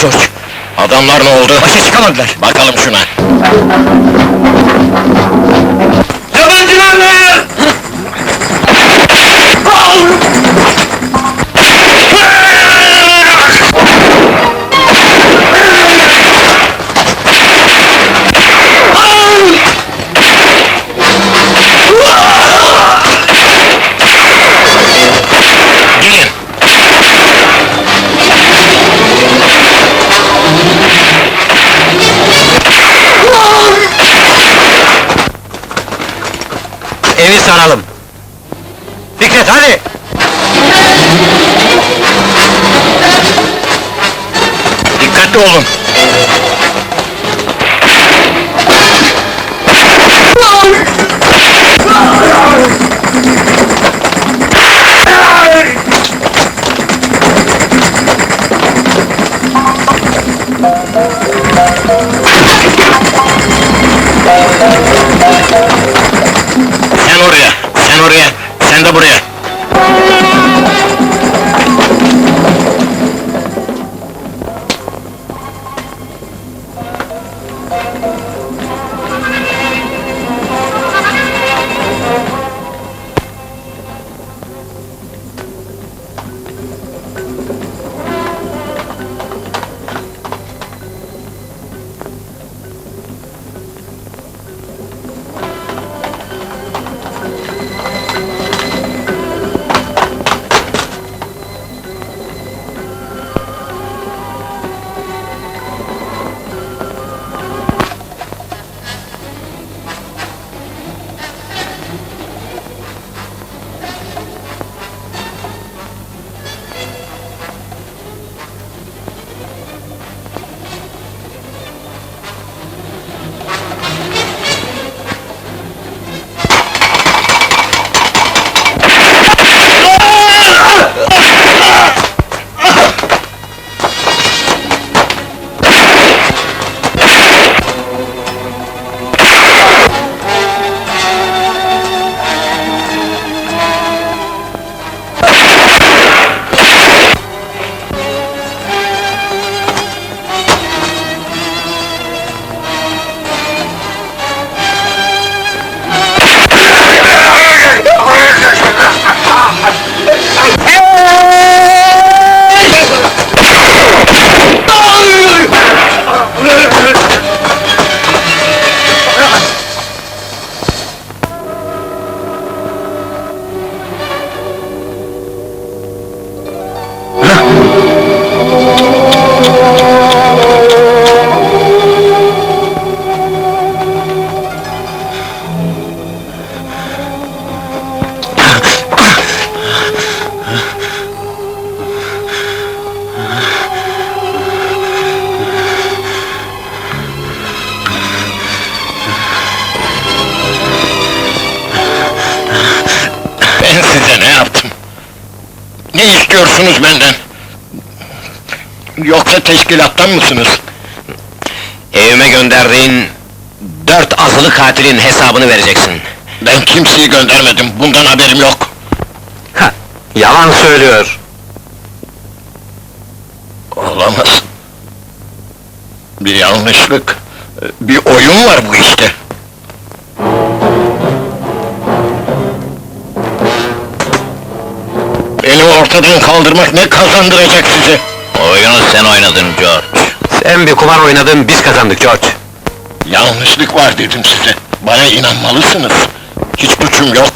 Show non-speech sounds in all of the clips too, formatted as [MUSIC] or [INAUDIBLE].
George. Adamlar ne oldu? Başa çıkamadılar. Bakalım şuna. Yabancılarla! [LAUGHS] saralım. Fikret hadi! Dikkatli olun. İstiyorsunuz benden? Yoksa teşkilattan mısınız? Evime gönderdiğin dört azılı katilin hesabını vereceksin. Ben kimseyi göndermedim, bundan haberim yok. Yalan söylüyor. Olamaz. Bir yanlışlık, bir oyun var bu işte. Ortadan kaldırmak ne kazandıracak size? Oyunu sen oynadın George. Sen bir kumar oynadın, biz kazandık George. Yanlışlık var dedim size. Bana inanmalısınız. Hiç suçum yok.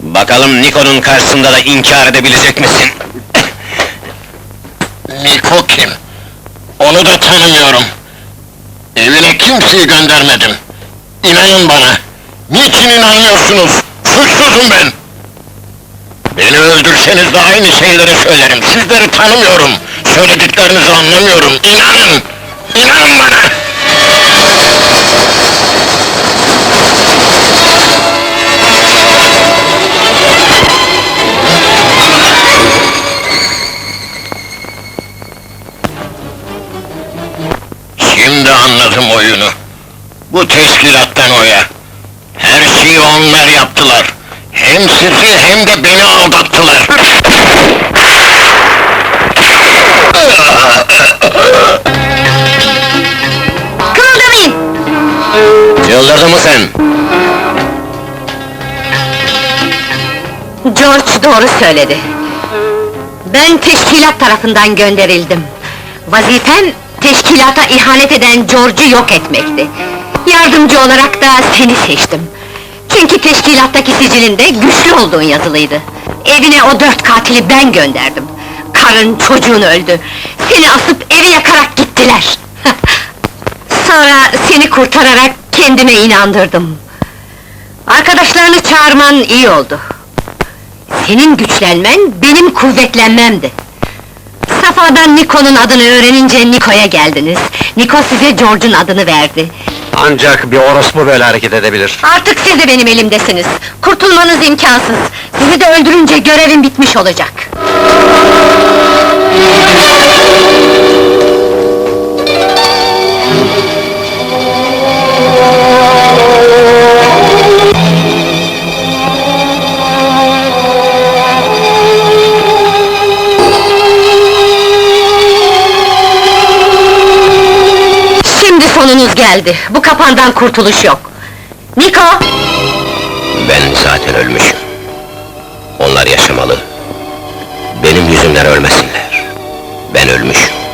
Bakalım Niko'nun karşısında da inkar edebilecek misin? Niko kim? Onu da tanımıyorum. Evine kimseyi göndermedim. İnanın bana. Niçin inanmıyorsunuz? Suçsuzum ben. Beni öldürseniz de aynı şeyleri söylerim. Sizleri tanımıyorum. Söylediklerinizi anlamıyorum. İnanın! İnanın bana! Şimdi anladım oyunu. Bu teşkilattan oya. Her şeyi onlar yaptılar. Hem sizi hem de beni aldattılar. Kımıldamayın! Çıldırdın mı sen? George doğru söyledi. Ben teşkilat tarafından gönderildim. Vazifem, teşkilata ihanet eden George'u yok etmekti. Yardımcı olarak da seni seçtim. Çünkü teşkilattaki sicilinde güçlü olduğun yazılıydı. Evine o dört katili ben gönderdim. Karın, çocuğun öldü. Seni asıp evi yakarak gittiler. [LAUGHS] Sonra seni kurtararak kendime inandırdım. Arkadaşlarını çağırman iyi oldu. Senin güçlenmen, benim kuvvetlenmemdi. Safa'dan Niko'nun adını öğrenince Niko'ya geldiniz. Niko size George'un adını verdi. Ancak bir orospu böyle hareket edebilir. Artık siz de benim elimdesiniz. Kurtulmanız imkansız. Sizi de öldürünce görevim bitmiş olacak. Geldi. Bu kapandan kurtuluş yok. Niko! Ben zaten ölmüşüm. Onlar yaşamalı. Benim yüzümden ölmesinler. Ben ölmüşüm.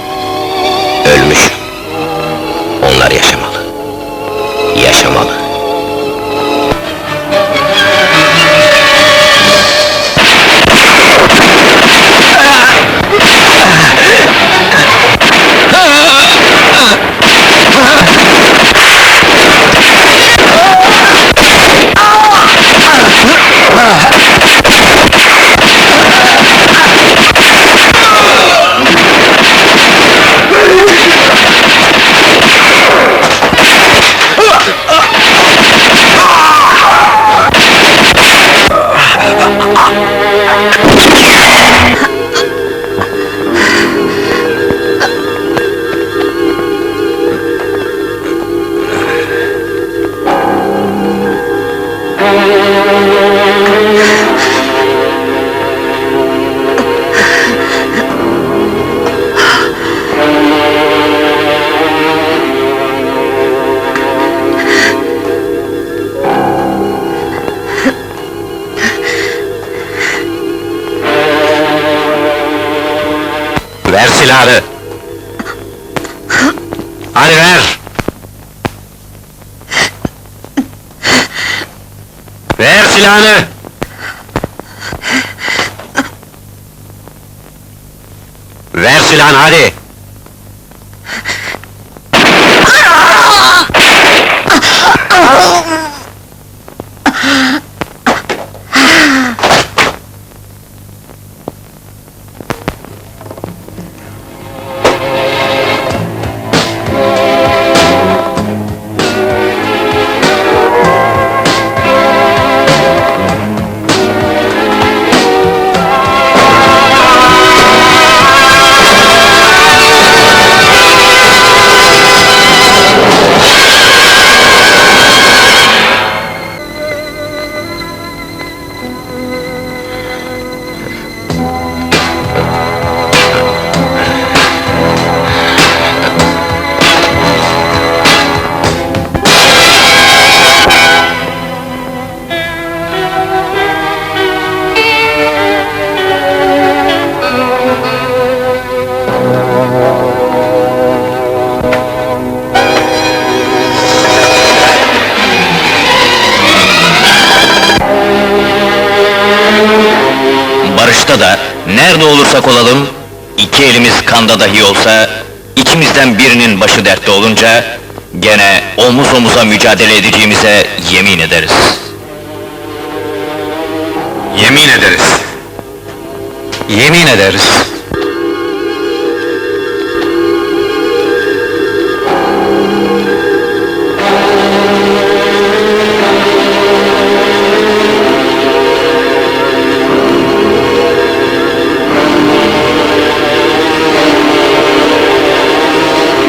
Ver silahını! Hadi ver! Ver silahını! Ver silahını hadi! Barışta da, nerede olursak olalım, iki elimiz kanda dahi olsa, ikimizden birinin başı dertte olunca, gene omuz omuza mücadele edeceğimize yemin ederiz. Yemin ederiz. Yemin ederiz.